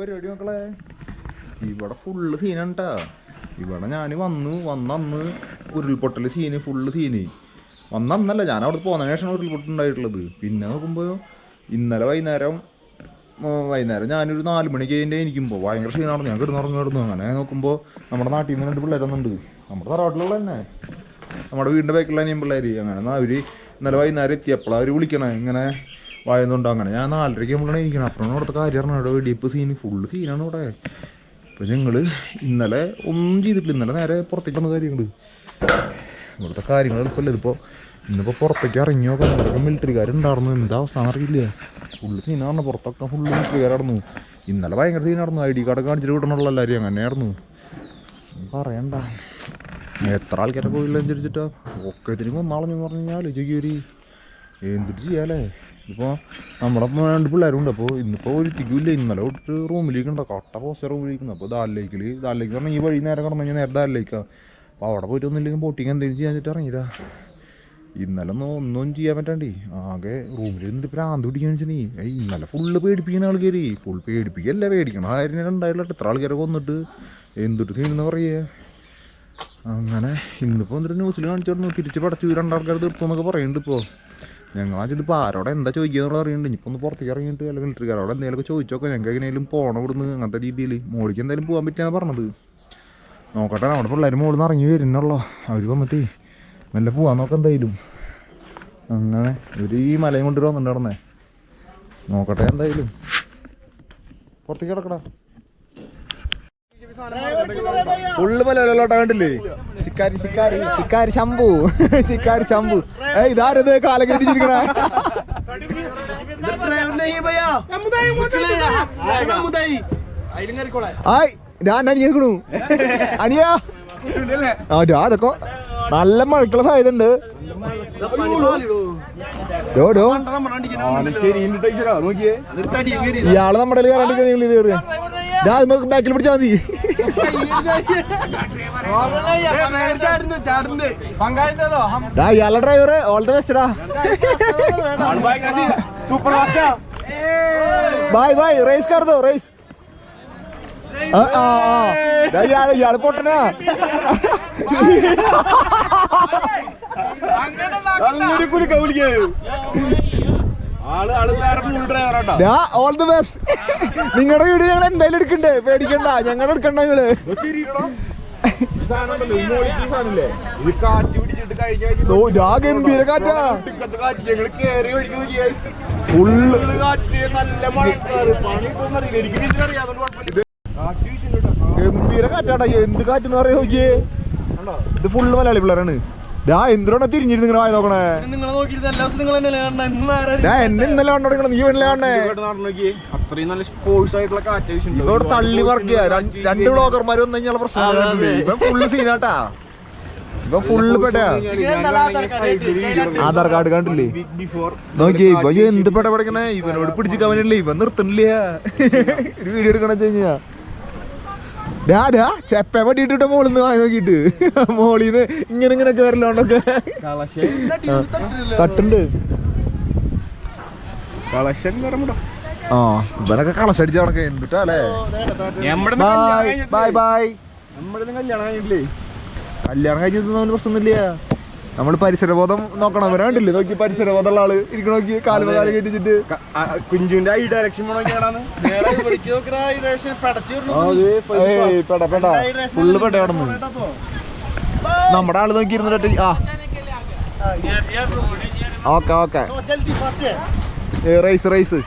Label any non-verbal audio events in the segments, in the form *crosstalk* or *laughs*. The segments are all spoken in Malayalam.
പരിപാടി മക്കളെ? ഇവിടെ ഫുള്ള് സീനാണ് ട്ടാ ഇവിടെ ഞാൻ വന്നു വന്നന്ന് ഉരുൾപൊട്ടൽ സീന് ഫുള്ള് സീന് വന്നന്നല്ല ഞാൻ അവിടെ പോകുന്നതിന് ശേഷമാണ് ഉരുൾപൊട്ടുണ്ടായിട്ടുള്ളത് പിന്നെ നോക്കുമ്പോൾ ഇന്നലെ വൈകുന്നേരം വൈകുന്നേരം ഞാനൊരു നാല് മണിക്ക് കഴിഞ്ഞ് എനിക്കുമ്പോൾ ഭയങ്കര ക്ഷീണമാണ് ഞാൻ കിടന്നുറങ്ങി കിടന്നു അങ്ങനെ നോക്കുമ്പോൾ നമ്മുടെ നാട്ടിൽ നിന്ന് രണ്ട് പിള്ളേരൊന്നുണ്ട് നമ്മുടെ തറവാട്ടിലുള്ള തന്നെ. നമ്മുടെ വീടിന്റെ ബാക്കിലുള്ള അനിയൻ പിള്ളേർ അങ്ങനെ അവർ ഇന്നലെ വൈകുന്നേരം എത്തിയപ്പോഴാണ് അവർ വിളിക്കണേ. ഇങ്ങനെ വായുന്നുണ്ടോ അങ്ങനെ. ഞാൻ നാലരയ്ക്ക് നമ്മളാണ് ഇരിക്കണം അപ്പോഴാണ് അവിടുത്തെ കാര്യം അറിഞ്ഞത്. ഇവിടെ വെടിയപ്പ് സീൻ ഫുള്ള് സീനാണ് ഇവിടെ. അപ്പോൾ ഞങ്ങൾ ഇന്നലെ ഒന്നും ചെയ്തിട്ടില്ല. ഇന്നലെ നേരെ പുറത്തേക്ക് വന്ന കാര്യങ്ങൾ ഇവിടുത്തെ കാര്യങ്ങൾ എളുപ്പമല്ല. ഇതിപ്പോൾ ഇന്നിപ്പോൾ പുറത്തേക്ക് ഇറങ്ങിയോ? ഇവിടെയൊക്കെ മിലിറ്ററിക്കാരുണ്ടായിരുന്നു എന്താ അവസ്ഥ അറിയില്ല ഫുള്ള് സീനാണ് പുറത്തൊക്കെ ഫുള്ള് മിലിറ്ററിക്കാരായിരുന്നു ഇന്നലെ ഭയങ്കര സീനായിരുന്നു ഐ ഡി കാർഡ് കാണിച്ചിട്ട് വിടണുള്ള എല്ലാവരും അങ്ങനെയായിരുന്നു. പറയണ്ട. എത്ര ആൾക്കാരെ പോയില്ല അനുസരിച്ചിട്ടാ ഒക്കെ ഇതിന് ഒന്നാളെന്ന് പറഞ്ഞു കഴിഞ്ഞാൽ ചോദിക്കൊരു എന്തിട്ട് ചെയ്യാലേ? ഇപ്പോൾ നമ്മുടെ രണ്ട് പിള്ളേരുണ്ട്. അപ്പോൾ ഇന്നിപ്പോൾ ഒരു തിക്കൂല്ല ഇന്നലെ തൊട്ട് റൂമിലേക്കുണ്ടോ കട്ട പോസ്റ്റർ റൂമിലേക്കുന്നത് അപ്പോൾ ദാലിലേക്കിൽ ദാലിലേക്ക് പറഞ്ഞാൽ ഈ വഴി നേരെ കടന്നു കഴിഞ്ഞാൽ നേരെ ദാലിലേക്കാണ് അപ്പോൾ അവിടെ പോയിട്ട് ഒന്നുമില്ലെങ്കിൽ ബോട്ടിങ് എന്തെങ്കിലും ചെയ്യാൻ വെച്ചിട്ട് ഇറങ്ങിയതാ. ഇന്നലെ ഒന്നും ഒന്നും ചെയ്യാൻ പറ്റാണ്ടേ. ആകെ റൂമിൽ നിന്നിട്ട് പ്രാന്ത് പിടിക്കാന്ന് വെച്ചിട്ടുണ്ടെങ്കിൽ ഇന്നലെ ഫുള്ള് പേടിപ്പിക്കുന്ന ആൾക്കാർ ഫുൾ പേടിപ്പിക്കല്ല പേടിക്കണം? ആരും ഉണ്ടായില്ല. എത്ര ആൾക്കാരെ കൊന്നിട്ട്? എന്തിട്ട് ചെയ്യുന്ന പറയേ. അങ്ങനെ ഇന്നിപ്പോൾ ന്യൂസിൽ കാണിച്ചു തിരിച്ച് പടച്ചു രണ്ടാൾക്കാർ തീർത്തു എന്നൊക്കെ പറയുന്നുണ്ട് ഇപ്പോൾ ചെയ്തിപ്പോൾ ആരോടെ എന്താ ചോദിക്കുക എന്നുള്ളത് അറിയണ്ട്. ഇനിയിപ്പോൾ ഒന്ന് പുറത്തേക്ക് ഇറങ്ങിയിട്ട് അല്ലെങ്കിൽ മിലിറ്ററിക്കാരോട് എന്തെങ്കിലുമൊക്കെ ചോദിച്ചോക്കെ. ഞങ്ങൾക്ക് എങ്ങനെയും പോകണം ഇവിടുന്ന് അങ്ങനത്തെ രീതിയിൽ മോളിക്ക് എന്തായാലും പോകാൻ പറ്റിയാണ് പറഞ്ഞത്. നോക്കട്ടെ നമ്മുടെ പിള്ളേർ മുകളിൽ ഇറങ്ങി വരുന്നുള്ള. അവർ വന്നിട്ട് മെല്ലെ പോവാൻ നോക്കാം എന്തായാലും. അങ്ങനെ ഇവർ ഈ മലയും കൊണ്ടുവരുന്നുണ്ട് വന്നിട്ട് നടന്നേ നോക്കട്ടെ എന്തായാലും. പുറത്തേക്ക് കിടക്കടാ. ഫുള്ള് മലയിലോട്ടാ കണ്ടില്ലേ? ശിക്കാരി ശിക്കാരി ശിക്കാരി ശംഭു. ശിക്കാരി ശംഭു. ഏ ഇതാരത് കാലൊക്കെ ഇടിച്ചിരിക്കണ. ആയ് അതൊക്കെ നല്ല മഴക്കുള്ള സാധ്യത ഉണ്ട് ഇയാൾ നമ്മുടെ ബാക്കിൽ പിടിച്ചാൽ മതി. ഡാ ഇയാളുടെ driver all the best super ഫാസ്റ്റാ bye bye race കയർ ദോ റേസ് ഇയാൾ ഇയാൾ പൊട്ടനാ. *laughs* നല്ലൊരു കുലി കൗലിക്ക് ഓൾ ദി ബെസ്റ്റ് നിങ്ങളുടെ വീഡിയോ ഞങ്ങൾ എന്തായാലും എടുക്കണ്ടേ? പേടിക്കണ്ട ഞങ്ങളുടെ എടുക്കണ്ട നിങ്ങൾ കാറ്റ് ഗംഭീര കാറ്റാ. കാറ്റ്. ഫുള്ള് കാറ്റ് കാറ്റ് ഗംഭീര കാറ്റാടാ. എന്ത് കാറ്റെന്ന് പറയാ നോക്കിയേ? ഇത് ഫുള്ള് മലയാളി പിള്ളേരാണ്. തിരിഞ്ഞിരുന്ന് ഇങ്ങനെ വായ നോക്കണേ. എന്നെ ഇന്നലെ നീ കാണണേ? ഇവിടെ തള്ളി രണ്ട് ബ്ലോഗർമാർ വന്നു കഴിഞ്ഞാൽ പ്രശ്നം ഇവൻ ഫുള്ള് സീനാട്ടാ ഇവൻ ഫുള്ള് പെട്ടാ ആധാർ കാർഡ് കണ്ടില്ലേ? നോക്കി ഇവ എന്ത് പെട്ട പഠിക്കണേ ഇവനോട് പിടിച്ചിക്കാൻ കവനില്ലേ ഇവൻ നിർത്തണില്ല *laughs* ഒരു വീഡിയോ എടുക്കണ കഴിഞ്ഞാ. ഡാ പറ്റിട്ട് മോളിന്ന് വാങ്ങി നോക്കിട്ട് മോളിന്ന് ഇങ്ങനെ ഇങ്ങനെയൊക്കെ വരലോണ്ടൊക്കെ തട്ടുണ്ട്. കളക്ഷൻ വരമുണ്ടോ ആ ഇവരൊക്കെ കളസടിച്ച കണക്ക് എന്തിട്ടാ അല്ലേ? ബായ് ബായ് ബൈ ബൈ നമ്മുടെ കല്യാണം കഴിഞ്ഞില്ലേ കല്യാണം കഴിച്ചത് അവന് പ്രശ്നമൊന്നുമില്ല. നമ്മൾ പരിസരബോധം നോക്കണം. വരാണ്ടില്ലേ കണ്ടില്ലേ? നോക്കി പരിസരബോധമുള്ള ആൾ. ഇരിക്കണ നോക്കി കാൽ കാൽ കെട്ടിച്ചിട്ട്. കുഞ്ചുവിന്റെ ഈ ഡയറക്ഷൻ ഫുള്ള് പെട്ട കിടന്നു നമ്മുടെ ആൾ നോക്കി ഇരുന്നിട്ട് ആ. Okay okay. റൈസ്. റേസ്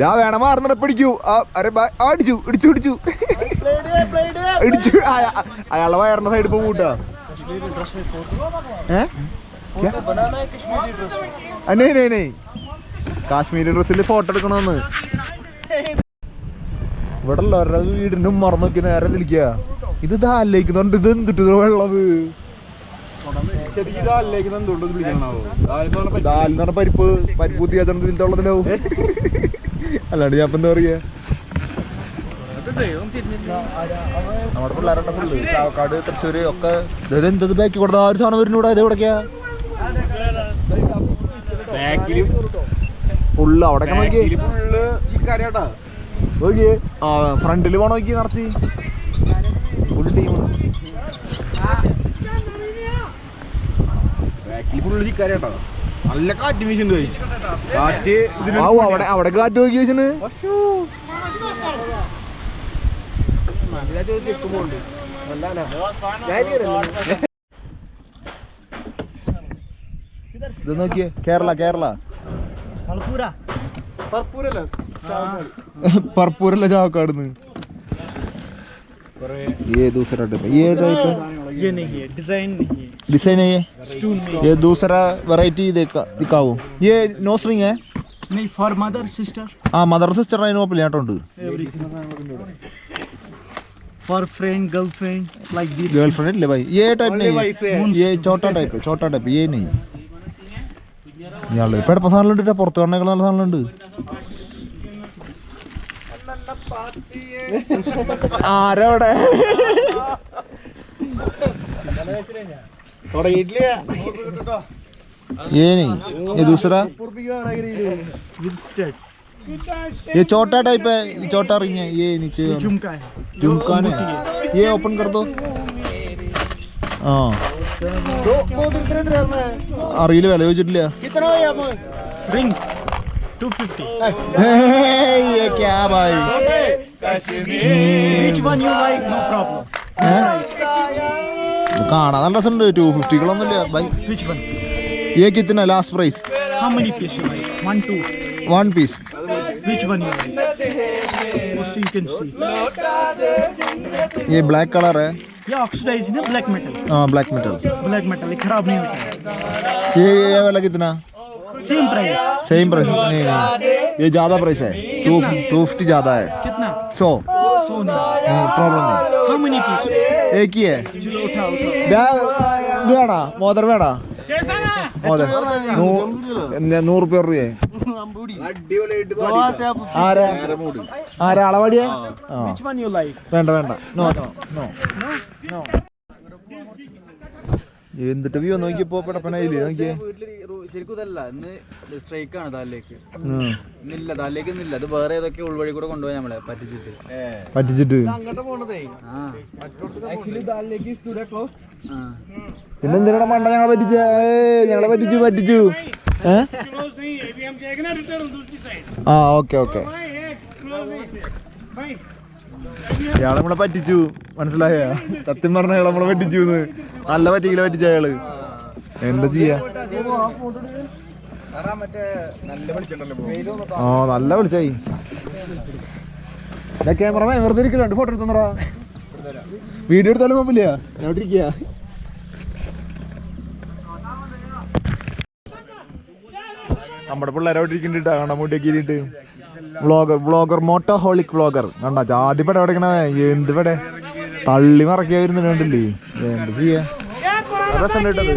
ഡാ വേണം മാറുന്നിട്ട് പിടിക്കൂ. അടിച്ചു അരെ ആ, ഇടിച്ചു ഇടിച്ചു ഇടിച്ചു. അയാളെ വയറിന്റെ സൈഡിൽ ഇപ്പൊ കൂട്ടാ ഏ Banana है कश्मीरी dress में। അന്നേ നേ നേ കാശ്മീരി ഡ്രസ്സിൽ ഫോട്ടോ എടുക്കണമെന്ന് ഇവിടെ ഉള്ളവരുടെ വീടിന്റെ മറന്നു നോക്കി നേരെ നിൽക്കുക ഇത് ദാലിലേക്ക് ഇത് എന്തിട്ട് ഇത് വെള്ളത് ശരിക്കും ഇതാലേക്ക് എന്തുകൊണ്ട് വിളിക്കണാവോ ദാലെന്ന് പറഞ്ഞ പരിപ്പ് പരിപ്പ് കുത്തി വെച്ചിട്ട് ഇതിന്റെ ഉള്ളതിലാവും അല്ലാണ്ട് ഞാൻ ഇപ്പൊ എന്താ പറയാ നമ്മുടെ പിള്ളേരുടെ ഫുള്ള് ചാവക്കാട് തൃശ്ശൂര് ഒക്കെ ഇത് എന്തത് ബാക്കി കൊടുത്ത ആ ഒരു സാധനം വരുന്നൂടാ ഇത് എവിടേക്കാ ബാക്കിൽ ഫുള്ള് അവിടെ നോക്കി ഫ്രണ്ടിൽ പോണ നോക്കി നിറച്ച് ഫുൾ ടീം. ബാക്കിൽ ഫുള്ള് ചിക്കാരേട്ടോ നല്ല കാറ്റ് വീശുണ്ട്. കാറ്റ് അവിടെ അവിടെ കാറ്റ് നോക്കി വെച്ചിന് ഇത് നോക്കിയേ കേരള കേരള പറപ്പൂരല്ല പറപ്പൂരല്ല ചാവക്കാടുന്ന് ये दूसरा टाइप है ये टाइप है ये नहीं है डिजाइन नहीं है डिजाइन है ये स्टूल नहीं ये दूसरा वैरायटी देखा दिखाओ ये नो स्ट्रिंग है नहीं फॉर मदर सिस्टर ആ മദർ സിസ്റ്റർ അതിന് കുഴപ്പമില്ല കേട്ടോണ്ട് for friend girlfriend like this girlfriend ले भाई ये टाइप नहीं है ये छोटा टाइप है छोटा टाइप ये नहीं ഇയാള് ഇപ്പൊ എടപ്പ സാധനം ഉണ്ട് പുറത്ത് കാണുന്ന നല്ല സാധനം ഉണ്ട് ആരവിടെ ये नहीं ये दूसरा विद स्टेट ये छोटा टाइप है ये छोटा रिंग है ये नीचे वाला। झुमका है झुमका ने ये ओपन कर दो അറിയില്ല വില ചോദിച്ചിട്ടില്ല. കാണാൻ നല്ല രസമുണ്ട്. ടു ഫിഫ്റ്റികളൊന്നുമില്ല by. Last price one piece how many piece you like one two one piece which one you like most you can see ये ब्लैक कलर है ये ऑक्सीडाइज है ब्लैक मेटल हाँ ब्लैक मेटल ब्लैक मेटल ये खराब नहीं होता ये ये वाला कितना सेम प्राइस सेम प्राइस नहीं नहीं ये ज़्यादा प्राइस है टू टू फिफ्टी ज़्यादा है कितना सौ सो नहीं प्रॉब्लम नहीं how many piece एक ही है चलो उठा उठा ബാ- ഇത് വേണോ മോതിരം വേണോ മോതിരം നൂ- എന്നെ നൂറ് റുപ്യ രൂപയെ ആരാ? ആരാ അളവടിയാ? ആ. which one you like? വേണ്ട വേണ്ട. നോ നോ നോ നോ എന്തിട്ട് വ്യൂ നോക്കിയപ്പോ പിടപ്പനായില്ലേ നോക്കിയേ. ശരിക്കും ഇതല്ല. ഇന്ന് സ്ട്രൈക്ക് ആണ് ഇന്നില്ല അത് വേറെ ഏതൊക്കെ ഉൾവഴി കൂടെ കൊണ്ടുപോയി നമ്മളെ പറ്റിച്ചിട്ട്. പറ്റിച്ചിട്ട്. ആ. ആ. പിന്നെ എന്തിനാ മണ്ട ഞങ്ങളെ പറ്റിച്ച? ഞങ്ങളെ പറ്റിച്ചു പറ്റിച്ചു. ആ ഓക്കെ ഓക്കെ. ഇയാളെ നമ്മളെ പറ്റിച്ചു. മനസ്സിലായ? സത്യം പറഞ്ഞ ഇയാളെ നമ്മളെ പറ്റിച്ചു നല്ല പറ്റിക്കല പറ്റിച്ച അയാൾ. എന്താ ചെയ്യാ? ആ നല്ല വിളിച്ചായി. ക്യാമറ വെറുതെ ഇരിക്കലുണ്ട്. ഫോട്ടോ എടുത്തന്നറാ വീഡിയോ എടുത്താലും കുഴപ്പമില്ല. ഞാൻ ഇരിക്കുക നമ്മുടെ പിള്ളേരോട്ടിരിക്കുന്നുണ്ട് ഇരിക്കുന്നുണ്ട് കണ്ട? മുടിയൊക്കെ vlogger vlogger motoholic vlogger കണ്ട? ജാതി പടം എവിടെ എന്ത് പടെ തള്ളി മറക്കി വരുന്നു കണ്ടില്ലേ? എന്ത് ചെയ്യാ? നല്ല.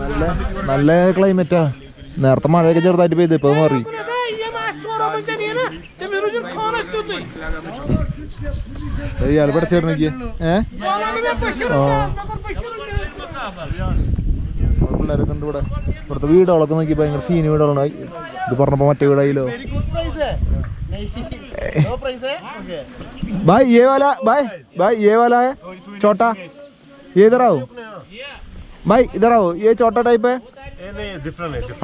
നല്ല നല്ല ക്ലൈമറ്റാ നേരത്തെ മഴയൊക്കെ ചെറുതായിട്ട് പെയ്ത് ഇപ്പൊ മാറി. ഇയാൾ പഠിച്ചേർന്ന് നോക്കിയേ. ഏ? പിള്ളേരൊക്കെ ഉണ്ട് ഇവിടെ. ഇവിടുത്തെ വീടുകളൊക്കെ നോക്കി ഭയങ്കര സീനി വീടുകളുണ്ടായി ഇത് പറഞ്ഞപ്പോ മറ്റേ വീടായില്ലോ. भाई ഏ വാല भाई भाई ഏ വാല. ചോട്ട छोटा ये ഇതറാവു? ഏ ചോട്ട ടൈപ്പ്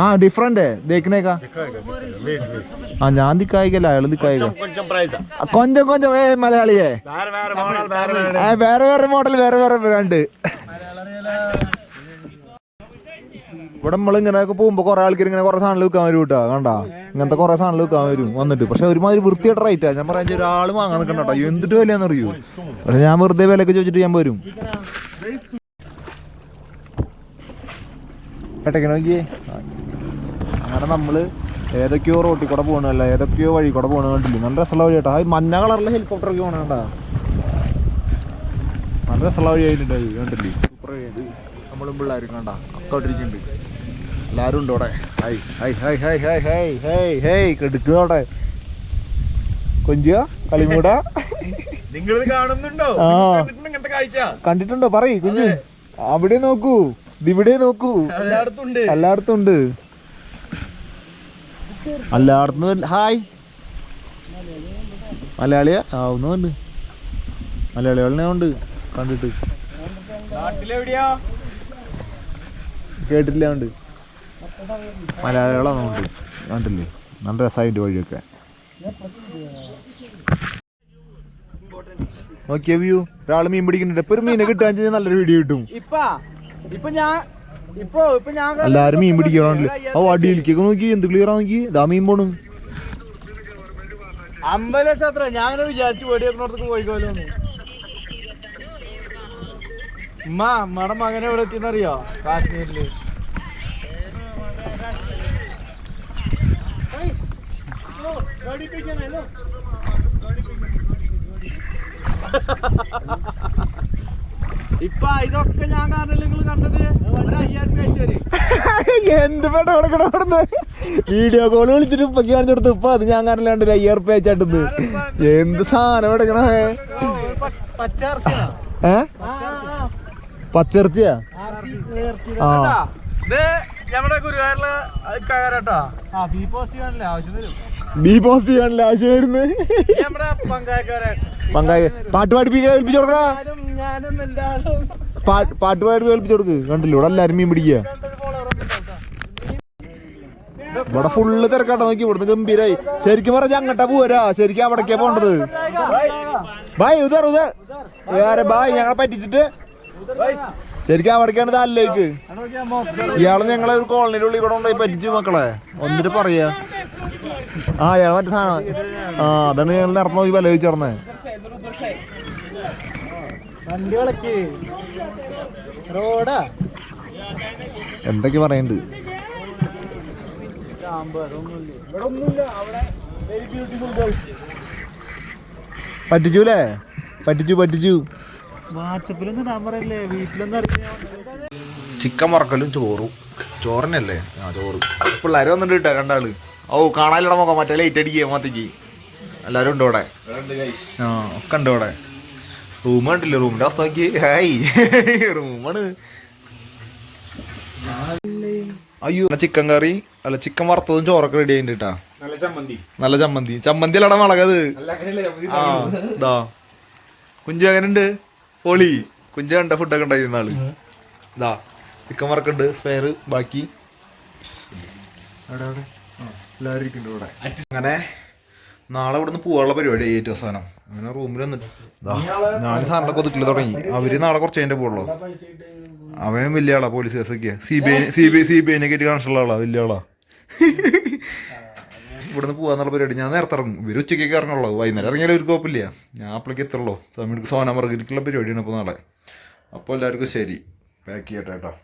ആ ഡിഫറെന്റ് छोटा ആ ഞാൻ ദിക്കായിക്കല്ല അയാൾ ദിക്കായിക്ക കൊഞ്ചം കൊഞ്ചം ഏ മലയാളിയെ. വേറെ വേറെ മോഡൽ വേറെ വേറെ ബ്രാൻഡ് ഇവിടെ നമ്മൾ ഇങ്ങനെയൊക്കെ പോകുമ്പോ കുറെ ആൾക്കാർ ഇങ്ങനെ കുറെ സാധനം വിൽക്കാൻ വരും കേട്ടോ കണ്ട? ഇങ്ങനത്തെ കുറെ സാധനം വിൽക്കാൻ വരും വന്നിട്ട്. പക്ഷെ ഒരുമാതിരി വൃത്തിയായിട്ട് റേറ്റാ ഞാൻ പറയാൻ ഒരാൾ വാങ്ങാൻ നിൽക്കണ്ട കേട്ടോ. എന്തിട്ട് വിലയാന്ന് അറിയൂ? പക്ഷെ ഞാൻ വെറുതെ വിലയൊക്കെ ചോദിച്ചിട്ട് ഞാൻ വരും. അങ്ങനെ നമ്മൾ ഏതൊക്കെയോ റോട്ടിൽ കൂടെ പോകണല്ല ഏതൊക്കെയോ വഴി കൂടെ പോകണ കണ്ടില്ല? നല്ല രസമുള്ള വഴി കേട്ടോ. ആ മഞ്ഞ കളറിലെ ഹെലികോപ്റ്റർ ഒക്കെ പോകണ കണ്ടാ? നല്ല രസമുള്ള വഴി ആയിട്ടുണ്ട് കണ്ടില്ലേ? സൂപ്പർ നമ്മളും പിള്ളേരും കണ്ട. അക്കോട്ടിരിക്കുന്നുണ്ട് എല്ലാരും ഉണ്ട് അവിടെ? Hi hi hi hi hi hi hi hi കെടുക്കുക അവിടെ. കൊഞ്ചുക കളിമൂട. നിങ്ങൾ കാണുന്നുണ്ടോ? ആ. കണ്ടിട്ടുണ്ടോ ഇങ്ങനത്തെ കാഴ്ച? കണ്ടിട്ടുണ്ടോ? പറയ് കുഞ്ഞു. അവിടെ നോക്കൂ ഇവിടെ നോക്കൂ. എല്ലായിടത്തും ഉണ്ട്. എല്ലായിടത്തും ഹായ് മലയാളിയ? ആവുന്നുണ്ട് മലയാളികളെ ഉണ്ട് കണ്ടിട്ട്. കേട്ടിട്ടില്ല കേട്ടില്ല ഉണ്ട് മലയാളികളാണ് കണ്ടില്ലേ? നല്ല രസമായിട്ട് വഴിയൊക്കെ. നോക്കിയ വ്യൂ? ഒരാൾ മീൻ പിടിക്കുന്നുണ്ട്. ഇപ്പൊ ഒരു മീനെ കിട്ടാൻ കഴിഞ്ഞാൽ നല്ലൊരു വീഡിയോ കിട്ടും. ഇപ്പ ഇപ്പൊ ഞാൻ ഇപ്പൊ ഇപ്പൊ ഞാൻ എല്ലാരും മീൻ പിടിക്കണല്ലേ ഓ അടിയിലേക്കൊക്കെ നോക്കി. എന്ത് ക്ലിയർ നോക്കി. ഇതാ മീൻ പോണു. അമ്പത് ലക്ഷം അത്ര. ഞാൻ വിചാരിച്ചു വെക്കണോടത്തേക്ക് പോയിക്കോലോ ഉമ്മ അമ്മയുടെ മകനെ എവിടെ എത്തിയെന്നറിയോ? കാശ്മീരിൽ. ഇപ്പൊ ഇതൊക്കെ ഞാൻ നിങ്ങൾ കണ്ടത്? എന്ത് പെട്ട കിടക്കണ വീഡിയോ കോൾ വിളിച്ചിട്ട് ഇപ്പൊ കാണിച്ചു കൊടുത്തു. ഇപ്പൊ അത് ഞാൻ കാണില്ലാണ്ട് ഒരു അയ്യായിരം റുപ്യ അയച്ചാട്ടുന്നത് എന്ത് സാധനം എടുക്കണേ പച്ചാർസിയാ ഏ? പച്ചിറച്ചിയാ ആ. ഇത് നമ്മുടെ ഗുരുവായൂരിലെ കയറട്ടോ ആ ബി പോസ്റ്റ് കാണില്ലേ ആവശ്യം വരും. ബി പോസ്റ്റ് ചെയ്യാനുള്ള ആവശ്യം വരുന്നത് പങ്കായ പാട്ട് പാടിപ്പിക്കാൻ ഏൽപ്പിച്ചു കൊടുക്കടാ. പാട്ട് പാടി ഏൽപ്പിച്ചു കൊടുക്ക്. കണ്ടില്ല? ഇവിടെ എല്ലാരും മീൻ പിടിക്കുക. ഇവിടെ ഫുള്ള് തിരക്കാട്ട. നോക്കി ഇവിടുന്ന് ഗംഭീരായി. ശരിക്കും പറഞ്ഞ അങ്ങട്ടാ പോരാ. ശരിക്കും അവിടേക്കാ പോണ്ടത്. ബായ് ഉദർ ഉദർ ബായ് ഞങ്ങളെ പറ്റിച്ചിട്ട്. ശരിക്കും അവിടേക്കാണ് താലിലേക്ക് ഇയാൾ ഞങ്ങളെ ഒരു കോളനിയുടെ ഉള്ളിൽ കൂടെ കൊണ്ടുപോയി പറ്റിച്ചു മക്കളെ. ഒന്നിട്ട് പറയാ. ആ ഇയാളെ മറ്റേ സാധനം. ആ അതാണ് ഞങ്ങൾ നടന്നു പോയി വില ചോദിച്ചേർന്നേ എന്തൊക്കെ പറയണ്ട്? പറ്റിച്ചു അല്ലേ പറ്റിച്ചു പറ്റിച്ചു. വാട്സപ്പിലൊന്നും നമ്പർ അല്ലേ വീട്ടിലൊന്നും അറിയാം ചിക്കൻ വറക്കലും ചോറും. ചോറിനല്ലേ ആ ചോറ്. പിള്ളേർ വന്നിട്ട് കിട്ടാ രണ്ടാൾ. ഓ കാണാനില്ലട നോക്കാം മറ്റേ ലൈറ്റ് അടിക്കുക മത്തേക്ക് എല്ലാരും ഉണ്ട് ഇവിടെ ആ ഒക്കെ ഉണ്ട് ഇവിടെ റൂം കണ്ടില്ലേ? റൂമിന്റെ അവസ്ഥ നോക്കി ഹായ്. റൂമാണ് അയ്യോ ചിക്കൻ കറി അല്ല ചിക്കൻ വറുത്തതും ചോറൊക്കെ റെഡി ആയിട്ടാ നല്ല ചമ്മന്തി. നല്ല ചമ്മന്തി. ചമ്മന്തി അല്ലട മുളകത് ആ കുഞ്ചു എങ്ങനെയുണ്ട് പൊളി. കുഞ്ചു കണ്ട ഫുഡൊക്കെ ഉണ്ടായിരുന്ന ആൾ ഇതാ ചിക്കൻ വറക്കുണ്ട് സ്പെയർ ബാക്കി. എല്ലാവരും ഇരിക്കുന്നുണ്ട് ഇവിടെ. അങ്ങനെ നാളെ ഇവിടുന്ന് പോകാനുള്ള പരിപാടി ഏറ്റവും അവസാനം. അങ്ങനെ റൂമിൽ വന്നിട്ട്. ഞാൻ സാറിനൊക്കെ ഒതുക്കില്ല തുടങ്ങി. അവർ നാളെ കുറച്ച് അതിന്റെ പോകുള്ളൂ അവൻ വലിയ ആളാ police കേസൊക്കെയാ C B I C B I C B ഐനെ കയറ്റി കാണിച്ചുള്ള ആളാ വലിയ ആളാ. ഇവിടുന്ന് പോകാന്നുള്ള പരിപാടി. ഞാൻ നേരത്തെ ഇറങ്ങും. ഇവർ ഉച്ചയ്ക്കൊക്കെ ഇറങ്ങുള്ളൂ വൈകുന്നേരം ഇറങ്ങിയാലും ഒരു കുഴപ്പമില്ല. ഞാൻ അപ്പോഴേക്ക് എത്തുള്ളൂ. സമയത്ത് സോനാമർഗിലേക്കുള്ള പരിപാടിയാണ് ഇപ്പോൾ നാളെ. അപ്പോൾ എല്ലാവർക്കും ശരി. പാക്ക് ചെയ്യട്ടെ കേട്ടോ.